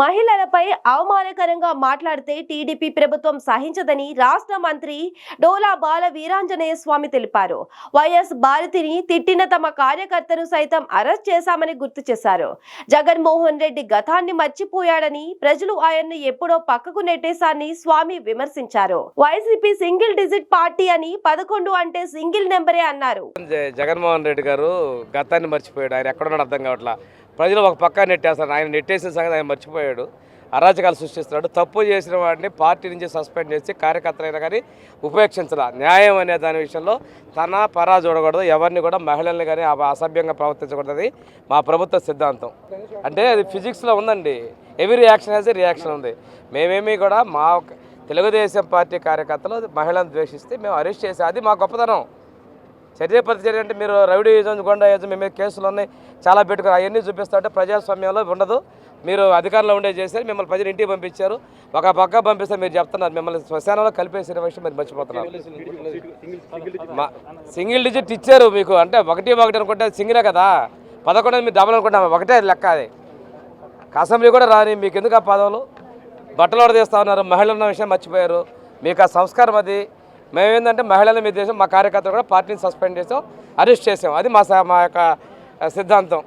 మహిళలపై అవమానకరంగా మాట్లాడితే టీడీపీ ప్రభుత్వం సహించదని రాష్ట్ర మంత్రి డోలా బాల వీరాంజనేయ స్వామి తెలిపారు. వైఎస్ భారతిని తిట్టిన తమ కార్యకర్తను సైతం అరెస్ట్ చేశామని గుర్తు చేశారు. జగన్మోహన్ రెడ్డి గతాన్ని మర్చిపోయాడని ప్రజలు ఆయన్ను ఎప్పుడో పక్కకు నెట్టేశారని స్వామి విమర్శించారు. వైసీపీ సింగిల్ డిజిట్ పార్టీ అని పదకొండు అంటే సింగిల్ నెంబరే అన్నారు. జగన్మోహన్ రెడ్డి గారు గతాన్ని మర్చిపోయాడు. ఆయన ఎక్కడున్నాడు అర్థం కావట్లా. ప్రజలు ఒక పక్క నెట్టేస్తారు. ఆయన నెట్టేసిన సంగతి ఆయన మర్చిపోయాడు. అరాచకాలు సృష్టిస్తున్నాడు. తప్పు చేసిన వాడిని పార్టీ నుంచి సస్పెండ్ చేసి కార్యకర్తలైనా కానీ ఉపేక్షించాల. న్యాయం అనే దాని విషయంలో తన పరా చూడకూడదు. ఎవరిని కూడా మహిళల్ని కానీ అసభ్యంగా ప్రవర్తించకూడదు. మా ప్రభుత్వ సిద్ధాంతం. అంటే అది ఫిజిక్స్లో ఉందండి. ఎవరి రియాక్షన్ హ్యాస్ రియాక్షన్ ఉంది. మేమేమీ కూడా మా తెలుగుదేశం పార్టీ కార్యకర్తలు మహిళలను ద్వేషిస్తే మేము అరెస్ట్ చేసి అది మా గొప్పతనం. చర్య ప్రతిచర్య అంటే మీరు రౌడీ యూజన్ గొండా యూజన్ మీద కేసులు ఉన్నాయి చాలా పెట్టుకుని అవన్నీ చూపిస్తుంటే ప్రజాస్వామ్యంలో ఉండదు. మీరు అధికారంలో ఉండే చేశారు మిమ్మల్ని ప్రజలు ఇంటికి పంపించారు. ఒక పక్క పంపిస్తే మీరు చెప్తున్నారు మిమ్మల్ని శ్మశానంలో కలిపేసిన విషయం మీరు మర్చిపోతున్నారు. మా సింగిల్ డిజిట్ ఇచ్చారు మీకు అంటే ఒకటి ఒకటి అనుకుంటే సింగిలే కదా. పదకొండు మీరు డబల్ అనుకుంటాం ఒకటే లెక్క అది. అసెంబ్లీ కూడా రాని మీకు ఎందుకు ఆ పదవులు? బట్టలు కూడా తీస్తా ఉన్నారు? మహిళలు ఉన్న విషయం మర్చిపోయారు. మీకు ఆ సంస్కారం అది. మేమేంటంటే మహిళల మీద దేశం మా కార్యకర్తలు కూడా పార్టీని సస్పెండ్ చేసాం అరెస్ట్ చేసాం. అది మా స- మా యొక్క సిద్ధాంతం.